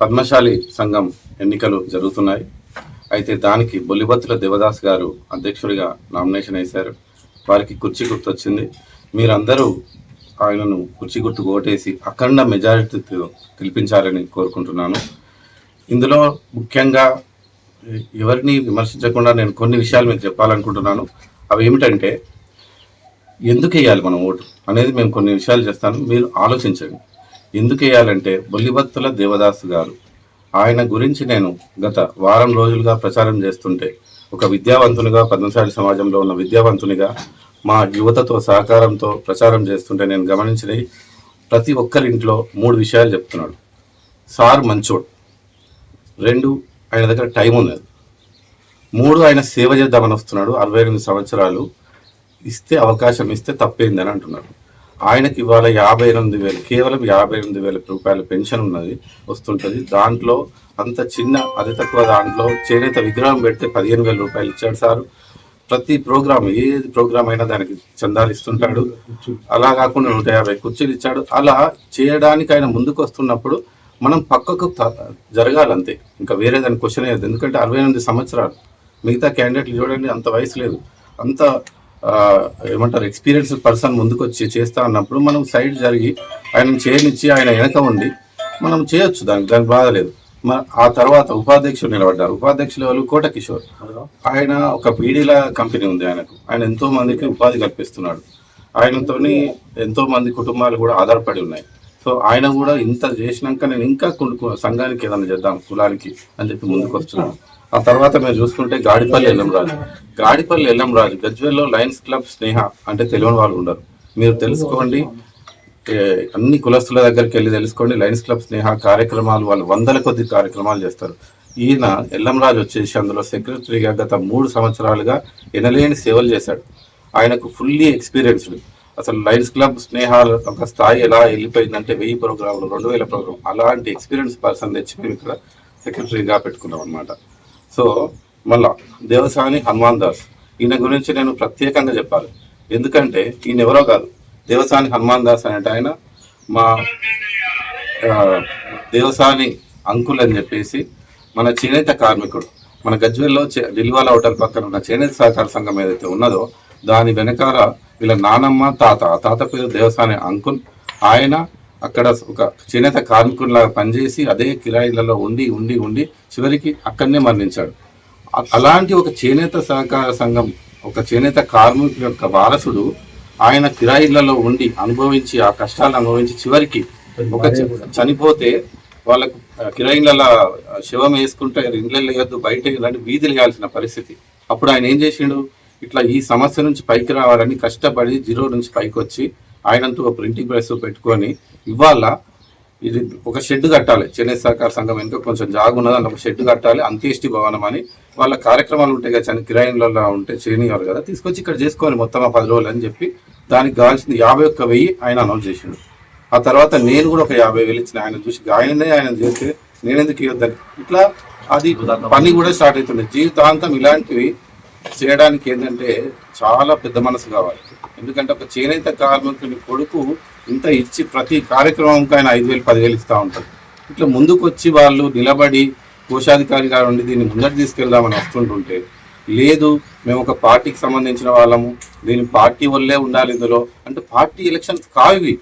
పద్మశాలి సంఘం ఎన్నికలు జరుగుతున్నాయి. అయితే దానికి బొల్లిబత్తుల దేవదాస్ గారు అధ్యక్షుడిగా నామినేషన్ వేశారు. వారికి కుర్చీ గుర్తు వచ్చింది మీరందరూ ఆయనను కుర్చీ గుర్తు ఓటేసి అఖండ మెజారిటీతో గెలిపించాలని కోరుకుంటున్నాను. ఇందులో ముఖ్యంగా ఎవరిని విమర్శించకుండా నేను కొన్ని విషయాలు మీకు చెప్పాలనుకుంటున్నాను. అవి ఏమిటంటే ఎందుకు వేయాలి మనం ఓటు అనేది మేము కొన్ని విషయాలు చేస్తాను. మీరు ఆలోచించండి. ఎందుకు వేయాలంటే బొల్లిబత్తుల దేవదాసు గారు. ఆయన గురించి నేను గత వారం రోజులుగా ప్రచారం చేస్తుంటే ఒక విద్యావంతునిగా పద్మశాలి సమాజంలో ఉన్న విద్యావంతునిగా మా యువతతో సహకారంతో ప్రచారం చేస్తుంటే నేను గమనించినవి ప్రతి ఒక్కరింట్లో మూడు విషయాలు చెప్తున్నాడు. సార్ మంచోడు. రెండు ఆయన దగ్గర టైం ఉన్నది. మూడు ఆయన సేవ చేద్దామని వస్తున్నాడు. అరవై ఎనిమిది సంవత్సరాలు ఇస్తే అవకాశం ఇస్తే తప్పేందని అంటున్నాడు. ఆయనకి ఇవాళ యాభై ఎనిమిది వేలు కేవలం యాభై ఎనిమిది వేల రూపాయల పెన్షన్ ఉన్నది వస్తుంటుంది. దాంట్లో అంత చిన్న అతి తక్కువ దాంట్లో చేనేత విగ్రహం పెడితే పదిహేను వేల రూపాయలు ఇచ్చాడు సార్. ప్రతి ప్రోగ్రామ్ ఏ ప్రోగ్రామ్ అయినా దానికి చందాలు ఇస్తుంటాడు. అలా కాకుండా నూట యాభై కుర్చీలు ఇచ్చాడు. అలా చేయడానికి ఆయన ముందుకు వస్తున్నప్పుడు మనం పక్కకు జరగాలంతే. ఇంకా వేరే దాని క్వశ్చన్ అయ్యేది ఎందుకంటే అరవై ఎనిమిది సంవత్సరాలు మిగతా క్యాండిడేట్లు చూడండి అంత వయసు లేదు. అంత ఏమంటారు ఎక్స్పీరియన్స్ పర్సన్ ముందుకు వచ్చి చేస్తా అన్నప్పుడు మనం సైడ్ జరిగి ఆయన చేయనిచ్చి ఆయన వెనక ఉండి మనం చేయొచ్చు దానికి దానికి బాధ లేదు. మ- ఆ తర్వాత ఉపాధ్యక్షుడు నిలబడ్డారు ఉపాధ్యక్షులు వాళ్ళు కోట కిషోర్ ఆయన ఒక పీడీల కంపెనీ ఉంది ఆయనకు. ఆయన ఎంతో మందికి ఉపాధి కల్పిస్తున్నాడు. ఆయనతోని ఎంతో మంది కుటుంబాలు కూడా ఆధారపడి ఉన్నాయి. సో ఆయన కూడా ఇంత చేసినాక నేను ఇంకా కొనుక్కు సంఘానికి ఏదైనా చేద్దాం కులానికి అని చెప్పి ముందుకు వస్తున్నాను ఆ తర్వాత మేము చూసుకుంటే గాడిపల్లి ఎల్లంరాజు. గాడిపల్లి ఎల్లంరాజు గజ్వెల్లో లయన్స్ క్లబ్ స్నేహ అంటే తెలియని వాళ్ళు ఉండరు. మీరు తెలుసుకోండి అన్ని కులస్తుల దగ్గరికి వెళ్ళి తెలుసుకోండి లయన్స్ క్లబ్ స్నేహ కార్యక్రమాలు వాళ్ళు వందల కొద్ది కార్యక్రమాలు చేస్తారు. ఈయన ఎల్లంరాజు వచ్చేసి అందులో సెక్రటరీగా గత మూడు సంవత్సరాలుగా ఎనలేని సేవలు చేశాడు. ఆయనకు ఫుల్లీ ఎక్స్పీరియన్స్డ్ అసలు లయన్స్ క్లబ్ స్నేహాలు ఒక స్థాయి ఎలా వెళ్ళిపోయిందంటే వెయ్యి ప్రోగ్రాంలు రెండు వేల ప్రోగ్రాం అలాంటి ఎక్స్పీరియన్స్ పర్సన్ తెచ్చి మేము ఇక్కడ సెక్రటరీగా పెట్టుకున్నాం అనమాట సో మళ్ళా దేవసాని హనుమాన్ దాస్. ఈయన గురించి నేను ప్రత్యేకంగా చెప్పాలి. ఎందుకంటే ఈయన ఎవరో కాదు. దేవసాని హనుమాన్ దాస్ అనేట ఆయన మా దేవసాని అంకుల్ అని చెప్పేసి మన చేనేత కార్మికుడు. మన గజ్వెల్లో చే- హోటల్ పక్కన ఉన్న చేనేత సహకార సంఘం ఏదైతే ఉన్నదో దాని వెనకాల వీళ్ళ నానమ్మ తాత. ఆ తాత పేరు దేవసాని అంకుల్. ఆయన అక్కడ ఒక చేనేత కార్మికుడిలాగా పనిచేసి అదే కిరాయిలలో ఉండి ఉండి ఉండి చివరికి అక్కడనే మరణించాడు. అలాంటి ఒక చేనేత సహకార సంఘం ఒక చేనేత కార్మికుల యొక్క వారసుడు ఆయన కిరాయిలలో ఉండి అనుభవించి ఆ కష్టాలు అనుభవించి చివరికి ఒక చనిపోతే వాళ్ళకు కిరాయిల శవం వేసుకుంటే ఇండ్లలో వేయద్దు బయట ఇలాంటి వీధులు వేయాల్సిన పరిస్థితి. అప్పుడు ఆయన ఏం చేసిండు? ఇట్లా ఈ సమస్య నుంచి పైకి రావాలని కష్టపడి జీరో నుంచి పైకి వచ్చి ఆయనంటూ ఒక ప్రింటింగ్ ప్రెస్ పెట్టుకొని ఇవాళ ఇది ఒక షెడ్ కట్టాలి. చెన్నై సహకార సంఘం వెనుక కొంచెం జాగు ఉన్నది అందులో ఒక షెడ్ కట్టాలి. అంత్యేష్టి భవనం అని వాళ్ళ కార్యక్రమాలు ఉంటాయి కదా చని కిరాయిన్లలో ఉంటే చేయనివారు కదా తీసుకొచ్చి ఇక్కడ చేసుకోవాలి మొత్తం ఆ పది రోజులు అని చెప్పి దానికి కావాల్సింది యాభై ఒక్క వెయ్యి ఆయన అనౌన్స్ చేసిండు. ఆ తర్వాత నేను కూడా ఒక యాభై వేలు ఇచ్చిన ఆయన చూసి ఆయననే ఆయన చేస్తే నేనెందుకు ఇవ్వద్దని. ఇట్లా అది పని కూడా స్టార్ట్ అవుతుంది. జీవితాంతం ఇలాంటివి చేయడానికి ఏంటంటే చాలా పెద్ద మనసు కావాలి. ఎందుకంటే ఒక చేనేత కార్మికుని కొడుకు ఇంత ఇచ్చి ప్రతి కార్యక్రమంకి ఆయన ఐదు వేలు పదివేలు ఇస్తూ ఉంటారు ఇట్లా ముందుకు వచ్చి వాళ్ళు నిలబడి కోశాధికారిగా ఉండి దీన్ని ముందరు తీసుకెళ్దామని వస్తుంటుంటే లేదు మేము ఒక పార్టీకి సంబంధించిన వాళ్ళము దీని పార్టీ వల్లే ఉండాలి ఇందులో. అంటే పార్టీ ఎలక్షన్స్ కావు ఇవి.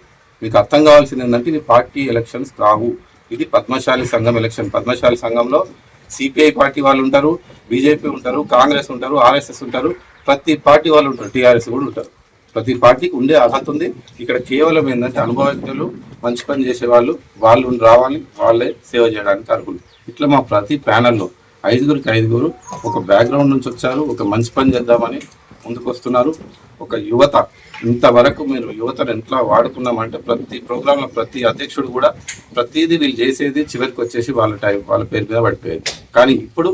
మీకు అర్థం కావాల్సింది ఏంటంటే ఇది పార్టీ ఎలక్షన్స్ కావు. ఇది పద్మశాలి సంఘం ఎలక్షన్. పద్మశాలి సంఘంలో సిపిఐ పార్టీ వాళ్ళు ఉంటారు బీజేపీ ఉంటారు కాంగ్రెస్ ఉంటారు ఆర్ఎస్ఎస్ ఉంటారు ప్రతి పార్టీ వాళ్ళు ఉంటారు టీఆర్ఎస్ కూడా ఉంటారు. ప్రతి పార్టీకి ఉండే అర్హత ఉంది. ఇక్కడ కేవలం ఏంటంటే అనుభవజ్ఞులు మంచి పని చేసే వాళ్ళు వాళ్ళు రావాలి వాళ్ళే సేవ చేయడానికి అర్హులు. ఇట్లా మా ప్రతి ప్యానల్లో ఐదుగురికి ఐదుగురు ఒక బ్యాక్గ్రౌండ్ నుంచి వచ్చారు ఒక మంచి పని చేద్దామని ముందుకు వస్తున్నారు. ఒక యువత ఇంతవరకు మీరు యువతను ఎట్లా వాడుకున్నామంటే ప్రతి ప్రోగ్రాంలో ప్రతి అధ్యక్షుడు కూడా ప్రతిదీ వీళ్ళు చేసేది చివరికి వచ్చేసి వాళ్ళ టైం వాళ్ళ పేరు మీద పడిపోయేది. కానీ ఇప్పుడు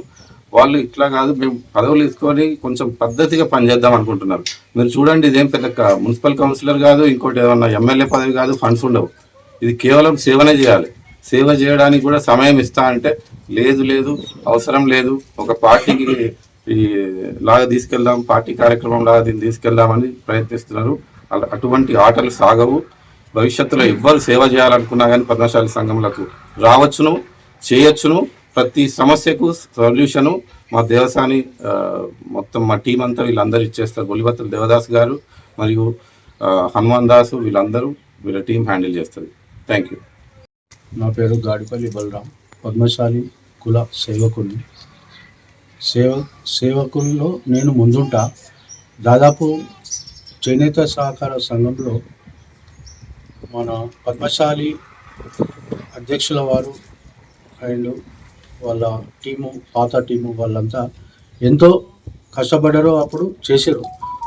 వాళ్ళు ఇట్లా కాదు మేము పదవులు తీసుకొని కొంచెం పద్ధతిగా పనిచేద్దాం అనుకుంటున్నారు. మీరు చూడండి ఇదేం పెద్ద మున్సిపల్ కౌన్సిలర్ కాదు ఇంకోటి ఏమన్నా ఎమ్మెల్యే పదవి కాదు ఫండ్స్ ఉండవు. ఇది కేవలం సేవనే చేయాలి. సేవ చేయడానికి కూడా సమయం ఇస్తా అంటే లేదు లేదు అవసరం లేదు. ఒక పార్టీకి ఈ లాగా తీసుకెళ్దాం పార్టీ కార్యక్రమం లాగా దీన్ని తీసుకెళ్దామని ప్రయత్నిస్తున్నారు. అటువంటి ఆటలు సాగవు. భవిష్యత్తులో ఎవ్వరు సేవ చేయాలనుకున్నా కానీ పద్మశాలి సంఘంలకు రావచ్చును చేయొచ్చును. ప్రతి సమస్యకు సొల్యూషను మా దేవసాని మొత్తం మా టీం అంతా వీళ్ళందరూ ఇచ్చేస్తారు. బొలిబత్తుల దేవదాస్ గారు మరియు హనుమాన్ దాసు వీళ్ళందరూ వీళ్ళ టీం హ్యాండిల్ చేస్తుంది థ్యాంక్ యూ నా పేరు గాడిపల్లి బలరాం. పద్మశాలి కుల సేవకుని. సేవ సేవకుల్లో నేను ముందుంటా. దాదాపు చేనేత సహకార సంఘంలో మన పద్మశాలి అధ్యక్షుల వారు అండ్ వాళ్ళ టీము పాత టీము వాళ్ళంతా ఎంతో కష్టపడ్డారు అప్పుడు చేశారు.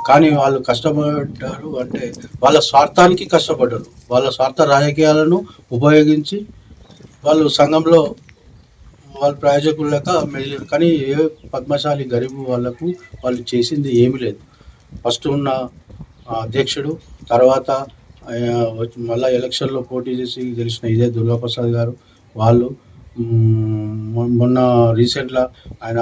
కానీ వాళ్ళు కష్టపడ్డారు అంటే వాళ్ళ స్వార్థానికి కష్టపడ్డారు. వాళ్ళ స్వార్థ రాజకీయాలను ఉపయోగించి వాళ్ళు సంఘంలో వాళ్ళ ప్రయోజకులక లెక్క కానీ ఏ పద్మశాలి గరీబు వాళ్ళకు వాళ్ళు చేసింది ఏమీ లేదు. ఫస్ట్ ఉన్న అధ్యక్షుడు తర్వాత మళ్ళీ ఎలక్షన్లో పోటీ చేసి గెలిచిన ఇదే దుర్గాప్రసాద్ గారు వాళ్ళు మొన్న రీసెంట్గా ఆయన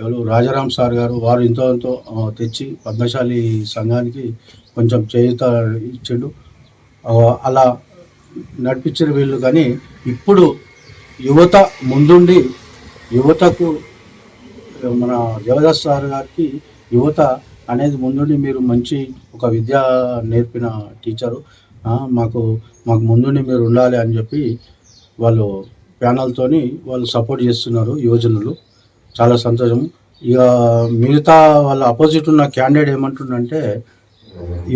ఎవరు రాజారాం సార్ గారు వారు ఎంతో ఎంతో తెచ్చి పద్మశాలి సంఘానికి కొంచెం చేయుత ఇచ్చిండు. అలా నడిపించిన వీళ్ళు కానీ ఇప్పుడు యువత ముందుండి యువతకు మన దేవదాస్ సార్ గారికి యువత అనేది ముందుండి మీరు మంచి ఒక విద్య నేర్పిన టీచరు. మాకు మాకు ముందుండి మీరు ఉండాలి అని చెప్పి వాళ్ళు ప్యానల్తోని వాళ్ళు సపోర్ట్ చేస్తున్నారు యువజనులు. చాలా సంతోషం. ఇక మిగతా వాళ్ళ అపోజిట్ ఉన్న క్యాండిడేట్ ఏమంటుండంటే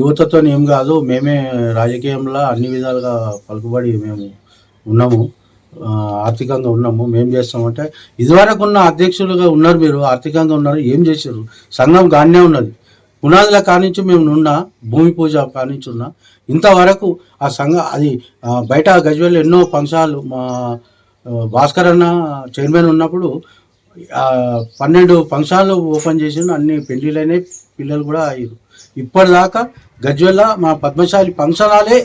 యువతతో ఏం కాదు మేమే రాజకీయంలో అన్ని విధాలుగా పలుకుబడి మేము ఉన్నాము. ఆర్థికంగా ఉన్నాము. మేం చేస్తామంటే ఇదివరకు ఉన్న అధ్యక్షులుగా ఉన్నారు మీరు ఆర్థికంగా ఉన్నారు ఏం చేశారు? సంఘం గానే ఉన్నది. పునాదుల కానించి మేము ఉన్నా భూమి పూజ కానించి ఉన్నా. ఇంతవరకు ఆ సంఘ అది బయట గజ్వేల్ ఎన్నో ఫంక్షన్లు మా భాస్కర్ అన్న చైర్మన్ ఉన్నప్పుడు పన్నెండు ఫంక్షన్లు ఓపెన్ చేసిన అన్ని పెళ్ళిళ్ళనే పిల్లలు కూడా అయ్యారు. ఇప్పటిదాకా గజ్వెల్ల మా పద్మశాలి ఫంక్షనాలే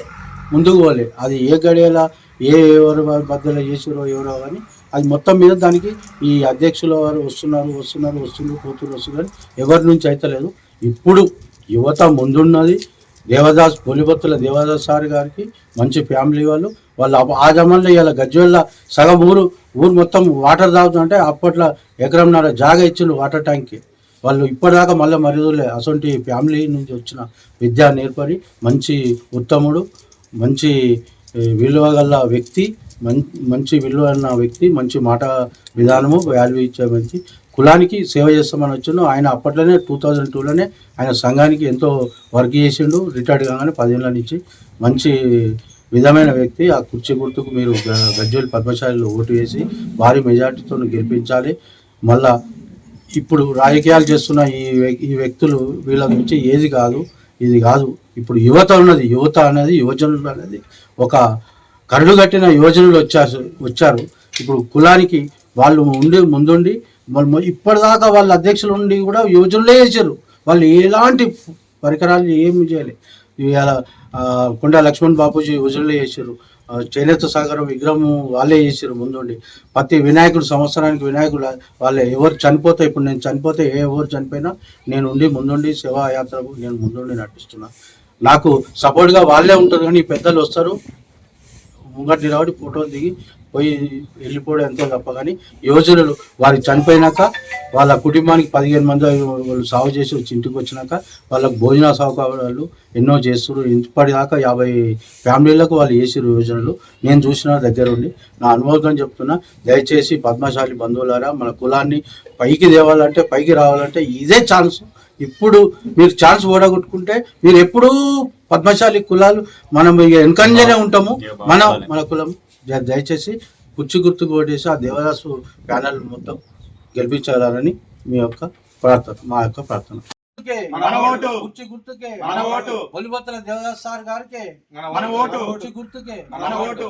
ముందుకు పోలే. అది ఏ గడియల ఏ ఎవరు బద్దలు చేసారో ఎవరో కానీ అది మొత్తం మీద దానికి ఈ అధ్యక్షుల వారు వస్తున్నారు వస్తున్నారు వస్తున్నారు కూతురు వస్తున్నారు ఎవరి నుంచి అయితే లేదు ఇప్పుడు యువత ముందున్నది దేవదాస్ బొలిబొత్తుల దేవదాస్ సార్ గారికి మంచి ఫ్యామిలీ వాళ్ళు. వాళ్ళు ఆ జమాన్లో ఇలా గజ్వెల్ల సగం ఊరు ఊరు మొత్తం వాటర్ తాగుతుంటే అప్పట్లో ఎకరంన్నర జాగా ఇచ్చిండు వాటర్ ట్యాంక్కి వాళ్ళు ఇప్పటిదాకా మళ్ళీ మరిదులే. అసొంటి ఫ్యామిలీ నుంచి వచ్చిన విద్యా నేర్పడి మంచి ఉత్తముడు మంచి విలువ గల వ్యక్తి మంచి మంచి విలువ ఉన్న వ్యక్తి మంచి మాట విధానము వాల్యూ ఇచ్చే మంచి కులానికి సేవ చేస్తామని వచ్చాను ఆయన అప్పట్లోనే టూ థౌజండ్ టూలోనే ఆయన సంఘానికి ఎంతో వర్క్ చేసిండు. రిటైర్డ్ కాగానే పదిహేనుల నుంచి మంచి విధమైన వ్యక్తి. ఆ కుర్చీ గుర్తుకు మీరు గ- గజ్వేల్ పద్మశాలిలో ఓటు వేసి భారీ మెజార్టీతో గెలిపించాలి. మళ్ళా ఇప్పుడు రాజకీయాలు చేస్తున్న ఈ ఈ వ్యక్తులు వీళ్ళ నుంచి ఏది కాదు ఇది కాదు. ఇప్పుడు యువత ఉన్నది యువత అనేది యువజనులు అనేది ఒక కరుడు కట్టిన యువజనులు వచ్చారు వచ్చారు. ఇప్పుడు కులానికి వాళ్ళు ఉండి ముందుండి మరి ఇప్పటిదాకా వాళ్ళ అధ్యక్షులు ఉండి కూడా యువజనులే చేశారు. వాళ్ళు ఎలాంటి పరికరాలు ఏమి చేయాలి. ఇవాళ కొండా లక్ష్మణ్ బాపూజీ యువజనులే చేశారు. చేనేత సాగరం విగ్రహం వాళ్ళే చేశారు ముందుండి. ప్రతి వినాయకుడు సంవత్సరానికి వినాయకుడు వాళ్ళే ఎవరు చనిపోతే ఇప్పుడు నేను చనిపోతే ఏ ఎవరు చనిపోయినా నేను ఉండి ముందుండి సేవా యాత్రకు నేను ముందుండి నటిస్తున్నా నాకు సపోర్ట్గా వాళ్ళే ఉంటారు కానీ పెద్దలు వస్తారు. ముంగటి నిలబడి ఫోటోలు దిగి పోయి వెళ్ళిపోవడం ఎంతో తప్ప కానీ యోజనలు వారికి చనిపోయినాక వాళ్ళ కుటుంబానికి పదిహేను మంది వాళ్ళు సాగు చేసి వచ్చి ఇంటికి వచ్చినాక వాళ్ళకు భోజన సౌకర్యాలు ఎన్నో చేస్తారు ఇప్పటిదాకా యాభై ఫ్యామిలీలకు వాళ్ళు చేసారు యోజనలు నేను చూసిన దగ్గర ఉండి నా అనుభవం చెప్తున్నా దయచేసి పద్మశాలి బంధువులారా మన కులాన్ని పైకి తేవాలంటే పైకి రావాలంటే ఇదే ఛాన్స్ ఇప్పుడు మీరు ఛాన్స్ ఓడగొట్టుకుంటే మీరు ఎప్పుడూ పద్మశాలి కులాలు మనం వెనకంజనే ఉంటాము మనం మన కులం దయచేసి కుర్చీ గుర్తుకు ఓటేసి ఆ దేవదాసు ప్యానల్ మొత్తం గెలిపించాలని మీ యొక్క ప్రార్థన మా యొక్క ప్రార్థన మన ఓటు. కుర్చీ గుర్తుకే మన ఓటు. ఒలిబొత్తల దేవదాస్ సార్ గారికి మన ఓటు. కుర్చీ గుర్తుకే మన ఓటు.